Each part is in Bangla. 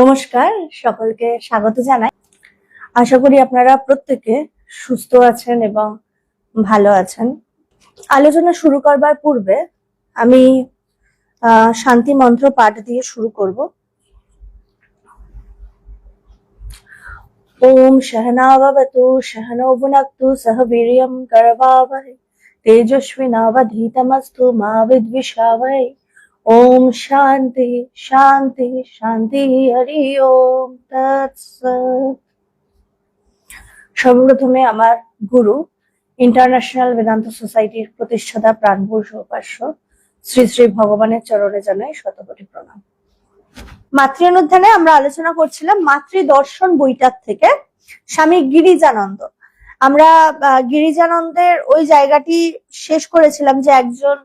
নমস্কার, সকলকে স্বাগত জানাই। আশা করি আপনারা প্রত্যেকে সুস্থ আছেন এবং ভালো আছেন। আলোচনা শুরু করবার পূর্বে আমি শান্তি মন্ত্র পাঠ দিয়ে শুরু করব। ওম সহনাবতু সহনৌ সহ বীর্যম করবাবহৈ, তেজস্বিনাবধীতমস্তু, মা বিদ্বিষাবহৈ। শান্তি শান্তি শান্তি হরি ওম তৎসৎ সর্বপ্রথমে আমার গুরু ইন্টারন্যাশনাল বেদান্ত সোসাইটির প্রতিষ্ঠাতা প্রাণপুরুষ উপাস্য শ্রী শ্রী ভগবানের চরণে জানাই শতকোটি প্রণাম। মাতৃ অনুধ্যানে আমরা আলোচনা করছিলাম মাতৃ দর্শন বইটার থেকে স্বামী গিরিজানন্দ। আমরা গিরিজানন্দের ওই জায়গাটি শেষ করেছিলাম যে একজন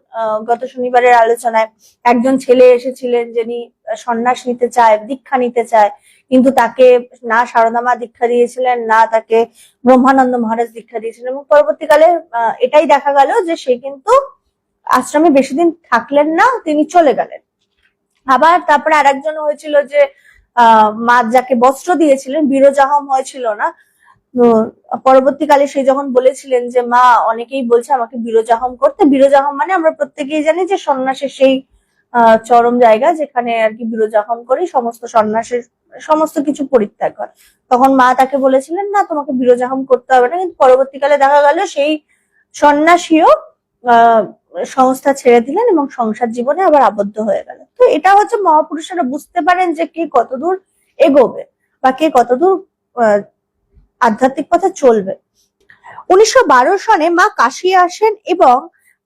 গত শনিবারের আলোচনায় একজন ছেলে এসেছিলেন যিনি সন্ন্যাস নিতে চায়, দীক্ষা নিতে চায়, কিন্তু তাকে না সারদামা দীক্ষা দিয়েছিলেন, না তাকে ব্রহ্মানন্দ মহারাজ দীক্ষা দিয়েছিলেন এবং পরবর্তীকালে এটাই দেখা গেল যে সে কিন্তু আশ্রমে বেশি দিন থাকলেন না, তিনি চলে গেলেন। আবার তারপরে আরেকজন হয়েছিল যে আহ মা যাকে বস্ত্র দিয়েছিলেন, বিরজাহম হয়েছিল না পরবর্তীকালে সে যখন বলেছিলেন যে, মা, অনেকেই বলছে আমাকে বিরোজাহম করতে। বিরজাহম মানে আমরা প্রত্যেকেই জানি যে সন্ন্যাসের সেই চরম জায়গা যেখানে আর কি বিরোজাহম করে সমস্ত সন্ন্যাসের, সমস্ত কিছু পরিত্যাগ করে তখন মা তাকে বলেছিলেন, না, তোমাকে বিরজাহম করতে হবে না। কিন্তু পরবর্তীকালে দেখা গেল সেই সন্ন্যাসীও সংস্থা ছেড়ে দিলেন এবং সংসার জীবনে আবার আবদ্ধ হয়ে গেল তো এটা হচ্ছে মহাপুরুষেরা বুঝতে পারেন যে কে কতদূর এগোবে বা কে কতদূর আধ্যাত্মিক পথে চলবে। উনিশশো বারো সনে মা কাশি আসেন এবং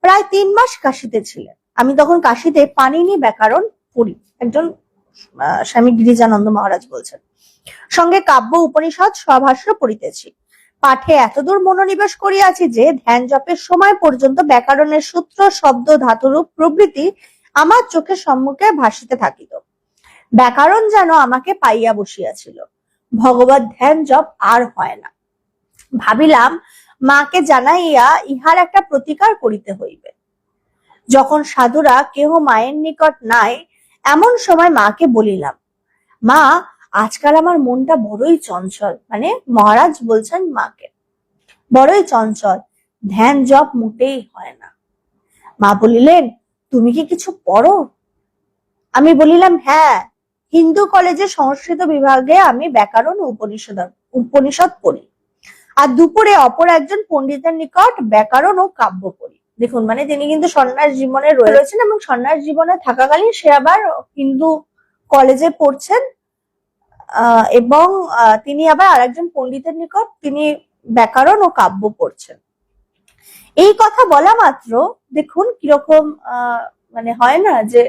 প্রায় তিন মাস কাশিতে ছিলেন। আমি তখন কাশিতে পানিনি ব্যাকরণ পড়ি। একজন স্বামী গিরিজানন্দ মহারাজ বলছেন, সঙ্গে কাব্য, উপনিষদ স্বভাষ্য পড়িতেছি। পাঠে এতদূর মনোনিবেশ করিয়াছি যে ধ্যান জপের সময় পর্যন্ত ব্যাকরণের সূত্র, শব্দ, ধাতুরূপ প্রভৃতি আমার চোখের সম্মুখে ভাসিতে থাকিত। ব্যাকরণ যেন আমাকে পাইয়া বসিয়াছিল। ভগবত ধ্যান জপ আর হয় না। ভাবিলাম, মাকে জানাইয়া ইহার একটা প্রতিকার করিতে হইবে। যখন সাধুরা কেহ মায়ের নিকট নাই, এমন সময় মাকে বলিলাম, মা, আজকাল আমার মনটা বড়ই চঞ্চল। মানে মহারাজ বলছেন মাকে, বড়ই চঞ্চল, ধ্যান জপ মোটেই হয় না। মা বলিলেন, তুমি কি কিছু পড়ো? আমি বলিলাম হ্যাঁ। হিন্দু কলেজে সংস্কৃত বিভাগে আমি ব্যাকরণ উপনিষদ উপনিষদ পড়ি। আর দুপুরে অপর একজন পণ্ডিতের নিকট ব্যাকরণ ও কাব্য পড়ি। দেখুন মানে তিনি কিন্তু সন্ন্যাস জীবনে রয়েছেন এবং সন্ন্যাস জীবনে থাকাকালীন সে আবার হিন্দু কলেজে পড়ছেন এবং তিনি আবার আরেকজন পণ্ডিতের নিকট তিনি ব্যাকরণ ও কাব্য পড়ছেন। এই কথা বলা মাত্র দেখুন কীরকম মানে হয় না যে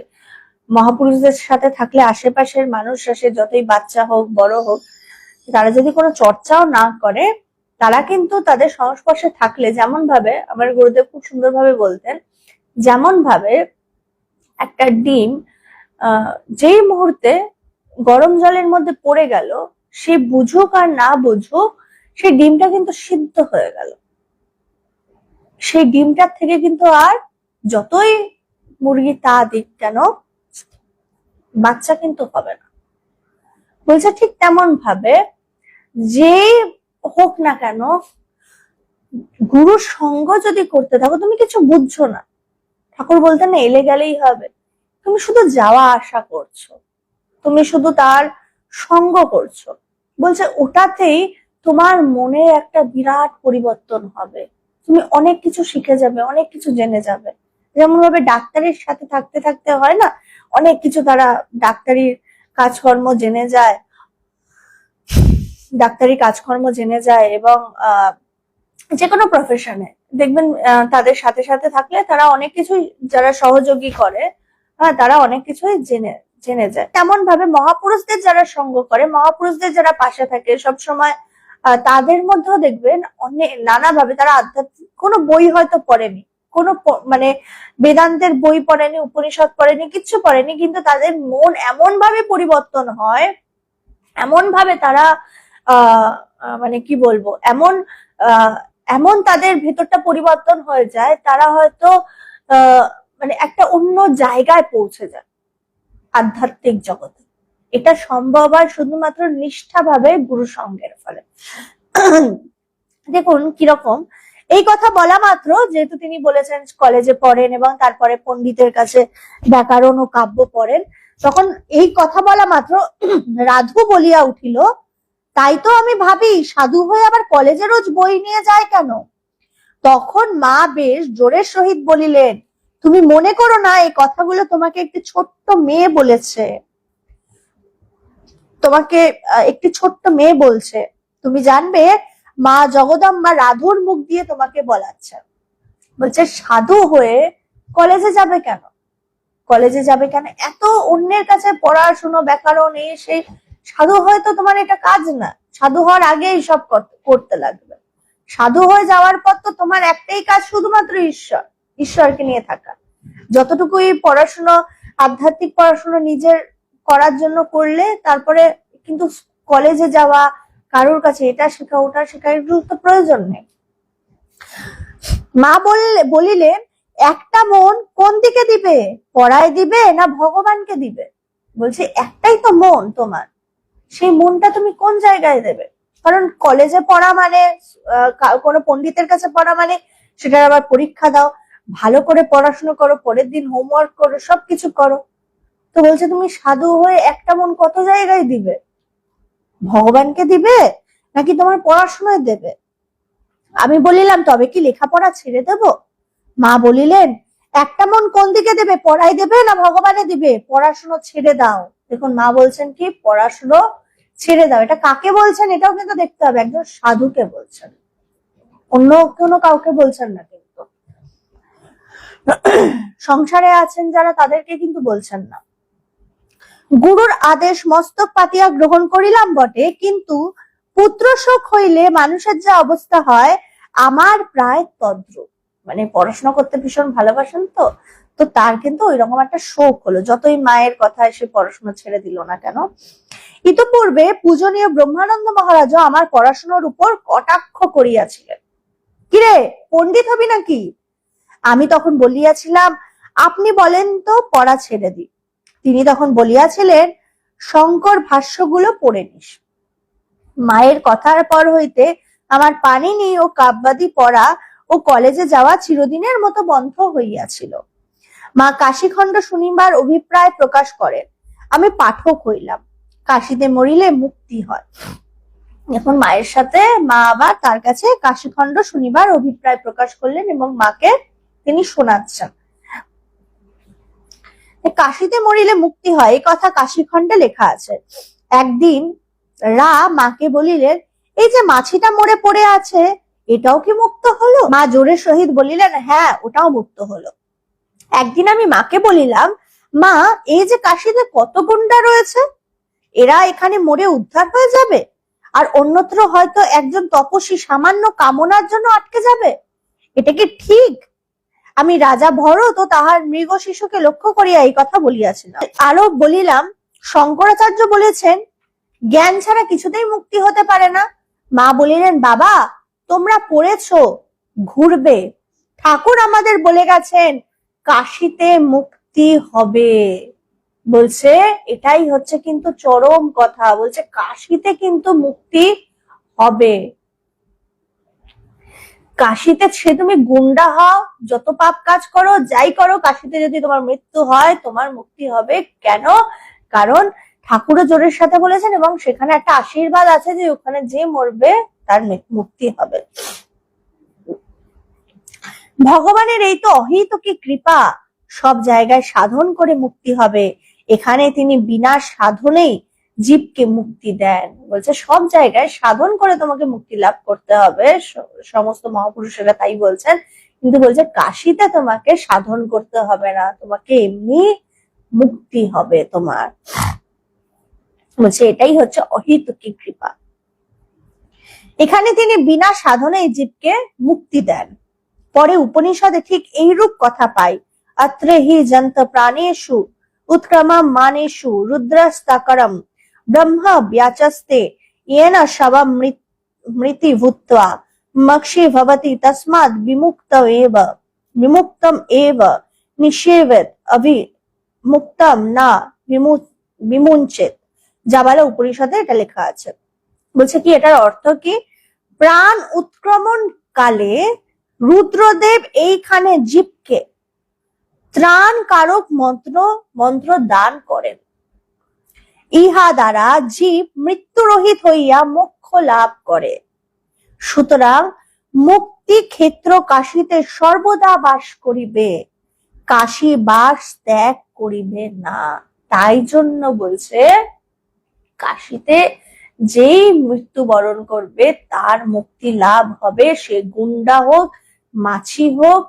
মহাপুরুষদের সাথে থাকলে আশেপাশের মানুষরা সে যতই বাচ্চা হোক, বড় হোক, তারা যদি কোনো চর্চাও না করে, তারা কিন্তু তাদের সংস্পর্শে থাকলে যেমন ভাবে আমার গুরুদেব খুব সুন্দরভাবে বলতেন যেমন ভাবে একটা ডিম যেই মুহূর্তে গরম জলের মধ্যে পড়ে গেল, সে বুঝুক আর না বুঝুক সেই ডিমটা কিন্তু সিদ্ধ হয়ে গেল। সেই ডিমটার থেকে কিন্তু আর যতই মুরগি তা দিক কেন বাচ্চা কিন্তু হবে না। বলছে ঠিক তেমন ভাবে যে হোক না কেন, গুরুর সঙ্গ যদি করতে থাকো, তুমি কিছু বুঝছ না। ঠাকুর বলতেন না এলে গেলেই হবে। তুমি শুধু যাওয়া আসা করছ। তুমি শুধু তার সঙ্গ করছ। বলছে, ওটাতেই তোমার মনে একটা বিরাট পরিবর্তন হবে। তুমি অনেক কিছু শিখে যাবে, অনেক কিছু জেনে যাবে। যেমন ভাবে ডাক্তারের সাথে থাকতে থাকতে হয় না অনেক কিছু তারা ডাক্তারির কাজকর্ম জেনে যায়। ডাক্তারি কাজকর্ম জেনে যায় এবং যে কোনো প্রফেশনে দেখবেন তাদের সাথে সাথে থাকলে তারা অনেক কিছুই যারা সহযোগী করে হ্যাঁ তারা অনেক কিছুই জেনে জেনে যায়। তেমন ভাবে মহাপুরুষদের যারা সঙ্গ করে, মহাপুরুষদের যারা পাশে থাকে সব সময় তাদের মধ্যেও দেখবেন অনেক নানাভাবে তারা আধ্যাত্মিক, কোনো বই হয়তো পড়েনি। কোনো মানে বেদান্তের বই পড়েনি উপনিষদ পড়েনি কিচ্ছু পড়েনি কিন্তু তাদের মন এমন ভাবে পরিবর্তন হয় এমন ভাবে তারা আহ আহ, মানে কি বলব এমন এমন তাদের ভেতরটা পরিবর্তন হয়ে যায় তারা হয়তো মানে একটা অন্য জায়গায় পৌঁছে যায় আধ্যাত্মিক জগতে। এটা সম্ভব হয় শুধুমাত্র নিষ্ঠাভাবে গুরু সঙ্গের ফলে। দেখুন কীরকম এই কথা বলা মাত্র, যেহেতু তিনি বলেছেন কলেজে পড়েন এবং তারপরে পণ্ডিতের কাছে ব্যাকরণ ও কাব্য পড়েন, তখন এই কথা বলা মাত্র, রাধু বলিয়া উঠিল, তাই তো আমি ভাবি, সাধু হয়ে আবার কলেজে রোজ বই নিয়ে যায় কেন? তখন মা বেশ জোরের সহিত বলিলেন, তুমি মনে করো না, এই কথাগুলো তোমাকে একটি ছোট্ট মেয়ে বলেছে। তোমাকে একটি ছোট্ট মেয়ে বলছে। তুমি জানবে মা জগদম্বা রাধুর মুখ দিয়ে তোমাকে বলাচ্ছে। বলছে, সাধু হয়ে কলেজে যাবে কেন? কলেজে যাবে কেন? এত অন্যের কাছে পড়াশুনো, ব্যাকরণ, এই সেই, সাধু হয়তো তোমার এটা কাজ না। সাধু হওয়ার আগেই সব করতে লাগবে। সাধু হয়ে যাওয়ার পর তো তোমার একটাই কাজ শুধুমাত্র ঈশ্বর, ঈশ্বরকে নিয়ে থাকা। যতটুকুই পড়াশুনো, আধ্যাত্মিক পড়াশুনো নিজের করার জন্য করলে, তারপরে কিন্তু কলেজে যাওয়া কারোর কাছে এটা শেখা, ওটা শেখা এগুলো তো প্রয়োজন নেই। মা বললে বলিলেন একটা মন কোন দিকে দিবে? পড়ায় দিবে না ভগবানকে দিবে? বলছে, একটাই তো মন তোমার। সেই মনটা তুমি কোন জায়গায় দেবে? কারণ কলেজে পড়া মানে কোনো পণ্ডিতের কাছে পড়া মানে সেটার আবার পরীক্ষা দাও। ভালো করে পড়াশোনা করো, পরের দিন হোমওয়ার্ক করো, সবকিছু করো। তো বলছে, তুমি সাধু হয়ে একটা মন কত জায়গায় দিবে? ভগবানকে দিবে নাকি তোমার পড়াশোনায় দেবে? আমি বলিলাম, তবে কি লেখাপড়া ছেড়ে দেব? মা বলিলেন, একটা মন কোন দিকে দেবে? পড়াই দেবে না ভগবানে দিবে? পড়াশুনো ছেড়ে দাও। দেখুন, মা বলছেন কি? পড়াশুনো ছেড়ে দাও। এটা কাকে বলছেন? এটাও কিন্তু দেখতে হবে। একজন সাধুকে বলছেন। অন্য কোনো কাউকে বলছেন না কিন্তু। সংসারে আছেন যারা, তাদেরকে কিন্তু বলছেন না। গুরুর আদেশ মস্তক পাতিয়া গ্রহণ করিলাম বটে, কিন্তু পুত্র শোক হইলে মানুষের যা অবস্থা হয়, আমার প্রায় তদ্রুপ। মানে পড়াশোনা করতে ভীষণ ভালোবাসেন তো তো তার কিন্তু ওই রকম একটা শোক হলো। যতই মায়ের কথায় সে পড়াশোনা ছেড়ে দিল না কেন। ইতপূর্বে পূজনীয় ব্রহ্মানন্দ মহারাজও আমার পড়াশোনার উপর কটাক্ষ করিয়াছিলেন। কিরে, পণ্ডিত হবি নাকি? আমি তখন বলিয়াছিলাম, আপনি বলেন তো, পড়া ছেড়ে দি তিনি তখন বলিয়াছিলেন, শঙ্কর, ভাষ্যগুলো পড়ে নিস। মায়ের কথার পর হইতে আমার পানিনি ও কাব্যাদি পড়া ও কলেজে যাওয়া চিরদিনের মতো বন্ধ হইয়াছিল। মা কাশীখণ্ড শুনিবার অভিপ্রায় প্রকাশ করেন, আমি পাঠক হইলাম, কাশিতে মরিলে মুক্তি হয়। এখন মায়ের সাথে মা আবার তার কাছে কাশীখণ্ড শুনিবার অভিপ্রায় প্রকাশ করলেন এবং মাকে তিনি শোনাচ্ছেন। কাশিতে মরিলে মুক্তি হয় এই কথা কাশীখণ্ডে লেখা আছে। একদিন রা মাকে বলিলেন, এই যে মাছিটা মরে পড়ে আছে, এটাও কি মুক্ত হলো? মা জোরের সহিত বলিলেন হ্যাঁ ওটাও মুক্ত হলো। একদিন আমি মাকে বলিলাম, মা, এই যে কাশিতে কত গুন্ডা রয়েছে? এরা এখানে মরে উদ্ধার হয়ে যাবে? আর অন্যত্র হয়তো একজন তপস্বী সামান্য কামনার জন্য আটকে যাবে? এটা কি ঠিক? আমি রাজা ভরত ও তাহার মৃগ শিশুকে লক্ষ্য করিয়া এই কথা বলিয়াছিলাম। আরও বলিলাম, শঙ্করাচার্য বলেছেন, জ্ঞান ছাড়া কিছুতেই মুক্তি হতে পারে না। মা বলিলেন, বাবা, তোমরা পড়েছো, ঘুরবে। ঠাকুর আমাদের বলে গেছেন, কাশিতে মুক্তি হবে। বলছে, এটাই হচ্ছে কিন্তু চরম কথা। বলছে, কাশিতে কিন্তু মুক্তি হবে। কাশিতে সে তুমি গুন্ডা হও, যত পাপ কাজ করো, যাই করো, কাশিতে যদি তোমার মৃত্যু হয়, তোমার মুক্তি হবে কেন? কারণ ঠাকুরও জোরের সাথে বলেছেন এবং সেখানে একটা আশীর্বাদ আছে যে ওখানে যে মরবে, তার মুক্তি হবে। ভগবানের এই তো অহিতকি কৃপা, সব জায়গায় সাধন করে মুক্তি হবে। এখানে তিনি বিনা সাধনেই জীবকে মুক্তি দেন। বলছে, সব জায়গায় সাধন করে তোমাকে মুক্তি লাভ করতে হবে। সমস্ত মহাপুরুষেরা তাই বলছেন। কিন্তু বলছে, কাশিতে তোমাকে সাধন করতে হবে না। তোমাকে এমনি মুক্তি হবে তোমার। বলছে, এটাই হচ্ছে অহিতকি কৃপা। এখানে তিনি বিনা সাধনে জীবকে মুক্তি দেন। পরে উপনিষদে ঠিক এইরূপ কথা পাই অত্র হি জন্ত প্রাণেষু উৎক্রমম মানেষু রুদ্রস্তকরম ব্রহ্ম ব্যাচস্তে येन शवं मृ- मृति भूत्वा मक्षी भवति तस्मात् विमुक्त एव विमुक्तम एव निषेवत अभि मुक्तम न विमु विमुञ्चेत জাবালা উপনিষদে এটা লেখা আছে বলছে কি এটার অর্থ কি প্রাণ উৎক্রমণ কালে রুদ্রদেব এইখানে জীবকে ত্রাণ কারক মন্ত্র মন্ত্র দান করেন ইহা দ্বারা জীব মৃত্যুরহিত হইয়া মোক্ষ লাভ করে। সুতরাং মুক্তি ক্ষেত্র কাশীতে সর্বদা বাস করিবে, কাশী বাস ত্যাগ করিবে না। তাই জন্য বলছে, কাশীতে যেই মৃত্যুবরণ করবে, তার মুক্তি লাভ হবে। সে গুন্ডা হোক, মাছি হোক,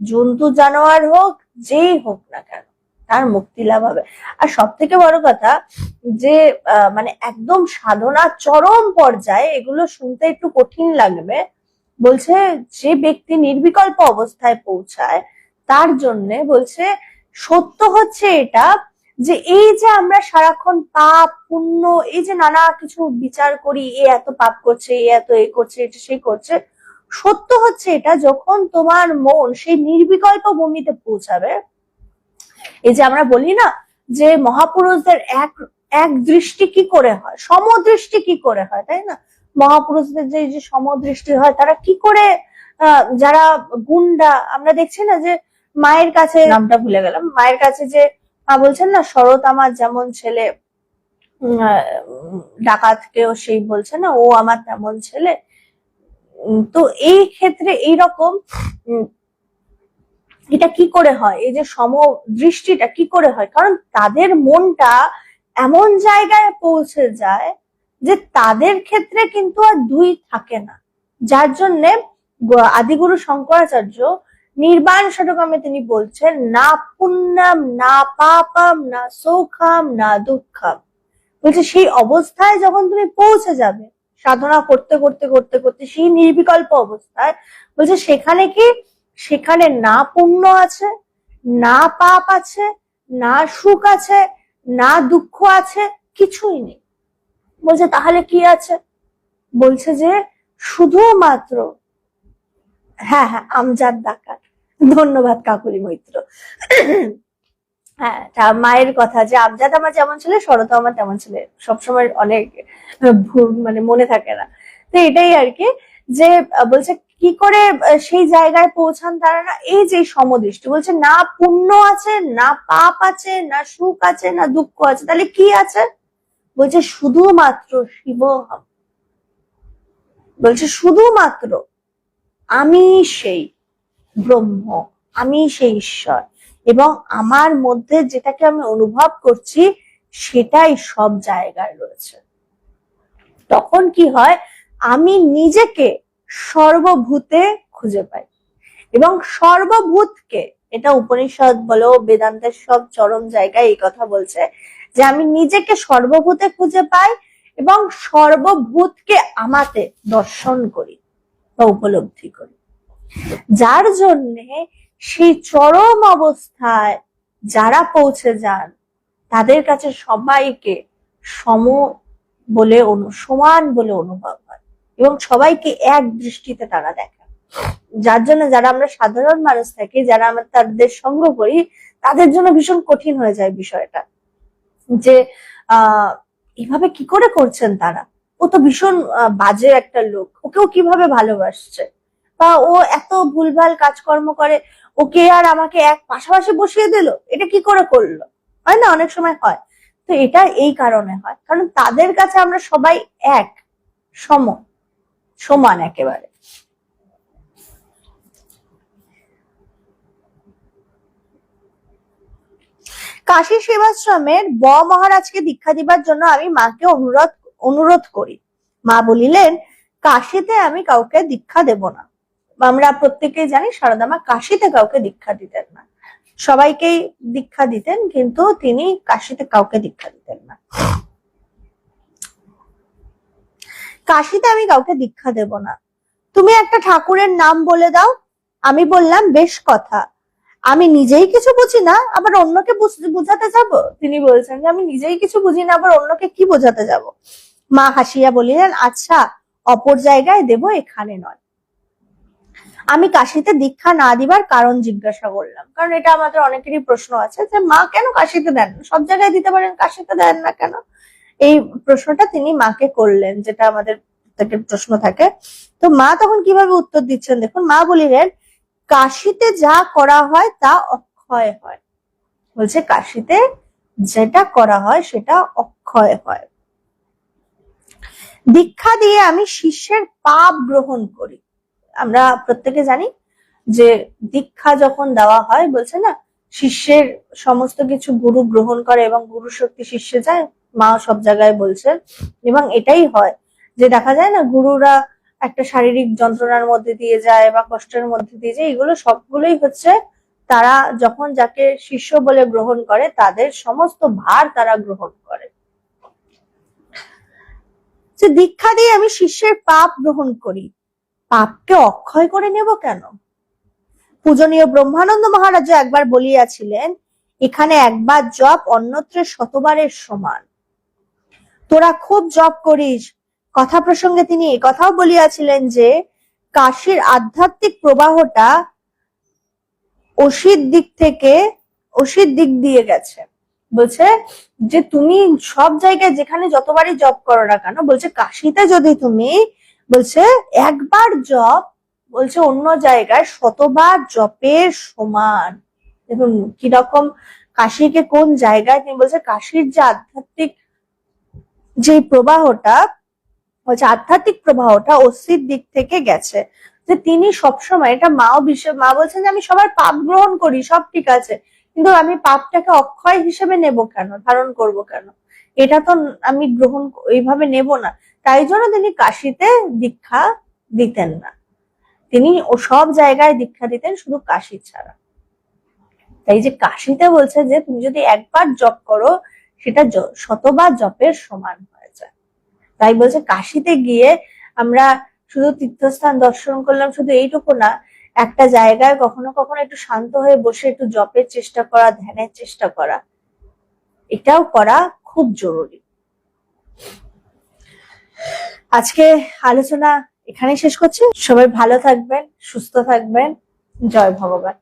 জন্তু জানোয়ার হোক, যেই হোক না কেন। তার মুক্তি লাভ হবে। আর সব থেকে বড় কথা যে মানে একদম সাধনা চরম পর্যায়ে এগুলো শুনতে একটু কঠিন লাগবে, বলছে যে ব্যক্তি নির্বিকল্প অবস্থায় পৌঁছায়, তার জন্য বলছে সত্য হচ্ছে এটা যে এই যে আমরা সারাক্ষণ পাপ, পুণ্য, এই যে নানা কিছু বিচার করি, এ এত পাপ করছে, এ এত এ করছে, এটা সেই করছে, সত্য হচ্ছে এটা যখন তোমার মন সেই নির্বিকল্প ভূমিতে পৌঁছাবে এই যে আমরা বলি না যে মহাপুরুষদের এক এক দৃষ্টি কি করে হয়? সমদৃষ্টি কি করে হয় তাই না? মহাপুরুষদের যে যে সমদৃষ্টি হয় তারা কি করে যারা গুন্ডা আমরা দেখছি না যে মায়ের কাছে নামটা ভুলে গেলাম। মায়ের কাছে যে মা বলছেন না শরৎ আমার যেমন ছেলে উম, আহ, ডাকাতকেও সেই বলছে না ও আমার তেমন ছেলে। তো এই ক্ষেত্রে এইরকম এটা কি করে হয়? এই যে সম দৃষ্টিটা কি করে হয়? কারণ তাদের মনটা এমন জায়গায় পৌঁছে যায় যে তাদের ক্ষেত্রে কিন্তু আর দুই থাকে না। যার জন্যে আদিগুরু শঙ্করাচার্য নির্বাণ ষটকমে তিনি বলছেন, না পুণ্যম, না পাপাম, না সৌখাম, না দুঃখাম। বলছে, সেই অবস্থায় যখন তুমি পৌঁছে যাবে, সাধনা করতে করতে করতে করতে সেই নির্বিকল্প অবস্থায়, বলছে, সেখানে কি সেখানে না পুণ্য আছে, না পাপ আছে, না সুখ আছে, না দুঃখ আছে, কিছুই নেই। বলছে, তাহলে কি আছে? বলছে যে, শুধুমাত্র হ্যাঁ হ্যাঁ আমজাদ ডাকাত। ধন্যবাদ কাকুলি মৈত্র। হ্যাঁ মায়ের কথা যে, আমজাদ আমার যেমন ছেলে শরৎ আমার তেমন ছেলে। সবসময় অনেক মানে মনে থাকে না। তো এটাই আর কি যে, বলছে কি করে সেই জায়গায় পৌঁছান তারা না? এই যে সমদৃষ্টি, বলছে না পুণ্য আছে, না পাপ আছে, না সুখ আছে, না দুঃখ আছে, তাহলে কি আছে? বলছে শুধুমাত্র শিব বলছে শুধুমাত্র আমি সেই ব্রহ্ম, আমি সেই ঈশ্বর, এবং আমার মধ্যে যেটাকে আমি অনুভব করছি সেটাই সব জায়গায় রয়েছে। তখন কি হয়? আমি নিজেকে সর্বভূতে খুঁজে পাই এবং সর্বভূতকে, এটা উপনিষদ বলো, বেদান্তের সব চরম জায়গায় এই কথা বলছে, যে আমি নিজেকে সর্বভূতে খুঁজে পাই এবং সর্বভূতকে আমাতে দর্শন করি বা উপলব্ধি করি। যার জন্যে সেই চরম অবস্থায় যারা পৌঁছে যান, তাদের কাছে সবাইকে সম বলে অনু- সমান বলে অনুভব এবং সবাইকে এক দৃষ্টিতে তারা দেখে। যার জন্য যারা আমরা সাধারণ মানুষ থাকি, যারা আমরা তাদের সঙ্গ করি, তাদের জন্য ভীষণ কঠিন হয়ে যায় বিষয়টা। যে আহ এভাবে কি করে করছেন তারা? ও তো ভীষণ বাজে একটা লোক। ওকেও কীভাবে ভালোবাসছে? বা ও এত ভুলভাল কাজকর্ম করে, ওকে আর আমাকে এক পাশাপাশি বসিয়ে দিল? এটা কি করে করল? হয় না? অনেক সময় হয়। তো এটা এই কারণে হয়। কারণ তাদের কাছে আমরা সবাই এক, সম। সমান একেবারে। কাশী সেবাশ্রমের ব মহারাজকে দীক্ষা দিবার জন্য আমি মাকে অনুরোধ অনুরোধ করি। মা বলিলেন, কাশিতে আমি কাউকে দীক্ষা দেব না। আমরা প্রত্যেকেই জানি সারদা মা কাশিতে কাউকে দীক্ষা দিতেন না। সবাইকেই দীক্ষা দিতেন, কিন্তু তিনি কাশিতে কাউকে দীক্ষা দিতেন না। কাশিতে আমি কাউকে দীক্ষা দেব না। তুমি একটা ঠাকুরের নাম বলে দাও, আমি বললাম, বেশ কথা। আমি নিজেই কিছু বুঝি না, আবার অন্যকে বুঝাতে যাব? তিনি বলছেন যে, আমি নিজেই কিছু বুঝি না, আবার অন্যকে কি বোঝাতে যাব? মা হাসিয়া বলিলেন আচ্ছা অপর জায়গায় দেব, এখানে নয়। আমি কাশিতে দীক্ষা না দিবার কারণ জিজ্ঞাসা করলাম। কারণ এটা আমাদের অনেকেরই প্রশ্ন আছে যে, মা কেন কাশিতে দেন? সব জায়গায় দিতে পারেন, কাশিতে দেন না কেন? এই প্রশ্নটা তিনি মাকে করলেন, যেটা আমাদের প্রত্যেকের প্রশ্ন থাকে। তো মা তখন কীভাবে উত্তর দিচ্ছেন? দেখুন, মা বলিলেন, কাশিতে যা করা হয়, তা অক্ষয় হয়। বলছে, কাশিতে যেটা করা হয়, সেটা অক্ষয় হয়। দীক্ষা দিয়ে আমি শিষ্যের পাপ গ্রহণ করি। আমরা প্রত্যেকে জানি যে দীক্ষা যখন দেওয়া হয়, বলছে না, শিষ্যের সমস্ত কিছু গুরু গ্রহণ করে এবং গুরু শক্তি শিষ্যে যায় মা সব জায়গায় বলছেন এবং এটাই হয় যে দেখা যায় না, গুরুরা একটা শারীরিক যন্ত্রণার মধ্যে দিয়ে যায় বা কষ্টের মধ্যে দিয়ে যায়, এগুলো সবগুলোই হচ্ছে তারা যখন যাকে শিষ্য বলে গ্রহণ করে, তাদের সমস্ত ভার তারা গ্রহণ করে। যে দীক্ষা দিয়ে আমি শিষ্যের পাপ গ্রহণ করি, পাপকে অক্ষয় করে নেব কেন? পূজনীয় ব্রহ্মানন্দ মহারাজ একবার বলিয়াছিলেন, এখানে একবার জপ অন্যত্র শতবারের সমান। তোরা খুব জপ করিস। কথা প্রসঙ্গে তিনি কথাও বলিয়াছিলেন যে, কাশীর আধ্যাত্মিক প্রবাহটা অসির দিক থেকে অসির দিক দিয়ে গেছে। বলছে যে, তুমি সব জায়গায় যেখানে যতবারই জব করো না কেন, বলছে কাশিতে যদি তুমি, বলছে একবার জব বলছে অন্য জায়গায় শতবার জপের সমান। দেখুন, কীরকম কাশিকে কোন জায়গায় তিনি বলছে, কাশির যে আধ্যাত্মিক যে প্রবাহটা হচ্ছে আধ্যাত্মিক প্রবাহটা অস্থির দিক থেকে গেছে, যে তিনি সবসময়, এটা মাও বিষয় মা বলছেন যে আমি সবার পাপ গ্রহণ করি, সব ঠিক আছে, কিন্তু আমি পাপটাকে অক্ষয় হিসেবে নেব কেন, ধারণ করব কেন? এটা তো আমি গ্রহণ এইভাবে নেব না। তাই জন্য তিনি কাশিতে দীক্ষা দিতেন না। তিনি ও সব জায়গায় দীক্ষা দিতেন শুধু কাশি ছাড়া। তাই যে কাশিতে বলছে যে, তুমি যদি একবার জপ করো সেটা শতবার জপের সমান হয়ে যায়। তাই বলছে, কাশিতে গিয়ে আমরা শুধু তীর্থস্থান দর্শন করলাম, শুধু এইটুকু না, একটা জায়গায় কখনো কখনো একটু শান্ত হয়ে বসে একটু জপের চেষ্টা করা, ধ্যানের চেষ্টা করা, এটাও করা খুব জরুরি। আজকে আলোচনা এখানেই শেষ করছি। সবাই ভালো থাকবেন, সুস্থ থাকবেন। জয় ভগবান।